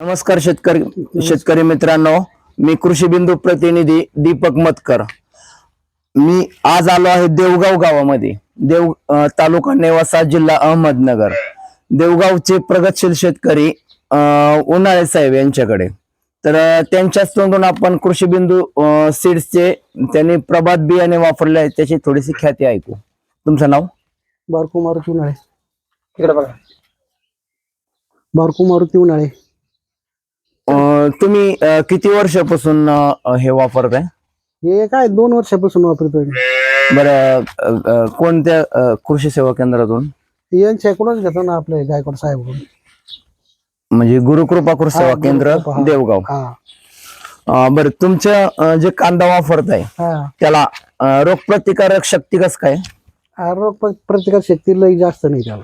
नमस्कार शेतकरी शेतकरी मित्रांनो मी कृषी बिंदू प्रतिनिधी दीपक मतकर. मी आज आलो आहे देवगाव गावामध्ये. देव तालुका नेवासा जिल्हा अहमदनगर. देवगावचे प्रगतशील शेतकरी उन्हाळे साहेब यांच्याकडे. तर त्यांच्याच तोंडून आपण कृषी बिंदू सीड्सचे त्यांनी प्रभात बियाणे वापरले आहेत त्याची थोडीशी ख्याती ऐकू. तुमचं नाव? बारकू मारुती उन्हाळे. इकडे बघा. बारकू मारुती उन्हाळे. अं, तुम्ही अं, किती वर्षापासून अं, हे वापरताय? हे काय दोन वर्षापासून वापरतोय मी. बरं अ, अ, कोणत्या अ, कृषी सेवा केंद्रातून? यांच्याकडूनच घेतो ना आपले गायकवाड साहेब म्हणजे गुरुकृपा कृषी सेवा केंद्र गुरुकृपा, हा. देवगाव. हा. अ, बरं तुमचं अ, जे कांदा वापरताय हा. त्याला अ, रोगप्रतिकारक शक्ती कस काय? रोग प्र- प्रतिकार शक्ती लई जास्त नाही त्याला.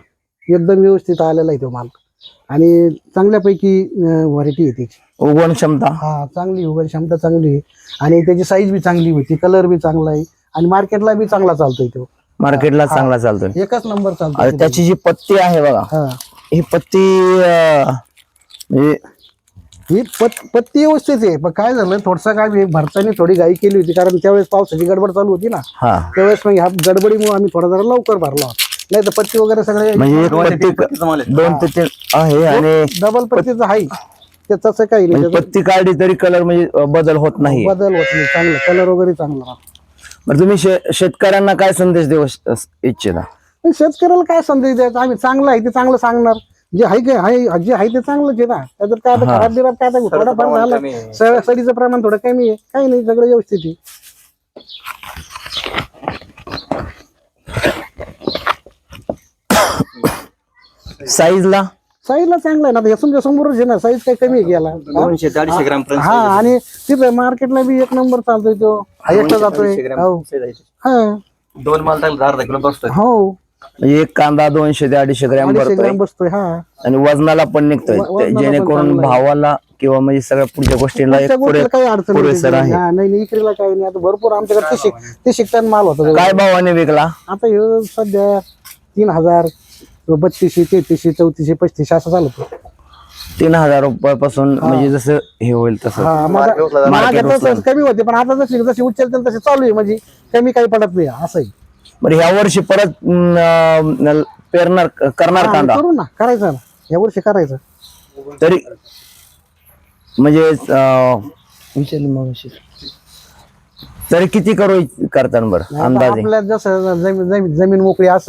एकदम व्यवस्थित आलेला आहे तो माल. आणि चांगल्यापैकी व्हरायटी आहे त्याची. उगवण क्षमता. हा चांगली उघड क्षमता चांगली आहे. आणि त्याची साईज बी चांगली होती कलर बी चांगला आहे. आणि मार्केटला बी चांगला चालतोय तो. मार्केटला. चांगला चालतोय. एकच नंबर आणि चालतोय त्याची जी पत्ती आहे बघा हा. ही पत्ती अ, म्हणजे ही पत पत्ती व्यवस्थित आहे. पण काय झालं थोडसा काय मी भरताना थोडी घाई केली होती कारण त्यावेळेस पावसाची गडबड चालू होती ना. हा. त्यावेळेस मग ह्या गडबडीमुळे आम्ही थोडा जरा लवकर भरला होता नाही तर पत्ती वगैरे सगळे म्हणजे एक पत्ती दोन ते तीन आहे आणि डबल पत्तीचं आहे. ते तसं काही नाही. म्हणजे पत्ती काढली तरी कलर म्हणजे अ, बदल होत नाही. बदल होत नाही. चांगलं. कलर वगैरे चांगला राहतो. बरं तुम्ही शे- शेतकऱ्यांना काय संदेश देऊ श- इच्छिता? पण शेतकऱ्याला काय संदेश द्यायचा? आम्ही चांगलं आहे ते चांगलं सांगणार. जे आहे जे आहे ते चांगलंच आहे ना. त्याच्यात काय आता हा. खराब बिराब काय आता थोडंफार झालं. स- सडीचं प्रमाण थोडं कमी आहे. काही नाही सगळं व्यवस्थित आहे. साईजला? साईजला चांगला आहे ना आता समजा समोरच आहे ना साईज काही कमी आहे गेला दोनशे ते अडीचशे ग्राम पर्यंत हा आणि तिथं मार्केटला बी एक नंबर चालतोय तो. हायस्ट जातोय. अडीचशे ग्राम हो. size आहे. हा. दोन माल टाकला अर्धा किलो बसतोय. हो. एक कांदा दोनशे ते अडीचशे ग्रॅम अडीचशे भरतोय. ग्राम बसतोय हा. आणि वजनाला पण निघतोय. व- वजनाला ते- पण जेणेकरून चांगलं आहे. भावाला किंवा म्हणजे सगळ्या पुढच्या गोष्टीला एक त्या पुरे गोष्टीला काही अडचण नाही पुरेसर त्याची. आहे. हा, नाही काही नाही. आता भरपूर आमच्याकडे ते शिक ते शिकताना माल होता. काय भावाने विकला? आता हे सध्या तीन हजार. बत्तीसशे तेहतीसशे चौतीसशे पस्तीसशे असं चालत होतं. तीन हजार रुपयापासून म्हणजे जसं हे होईल तसं. हा माझा Market ला माझ्या market तसं कमी होते पण आता जसे जसे उचलते तसे चालू आहे म्हणजे कमी काही पडत नाही असं आहे बरं ह्या वर्षी परत अं, पेरणार करणार हा, कांदा? करू ना करायचं ना. या वर्षी करायचं. तरी म्हणजे अं. तरी किती करू करतात बरं आता अंदाजे? आपल्या जसं जमीन जमीन- जमीन मोकळी असं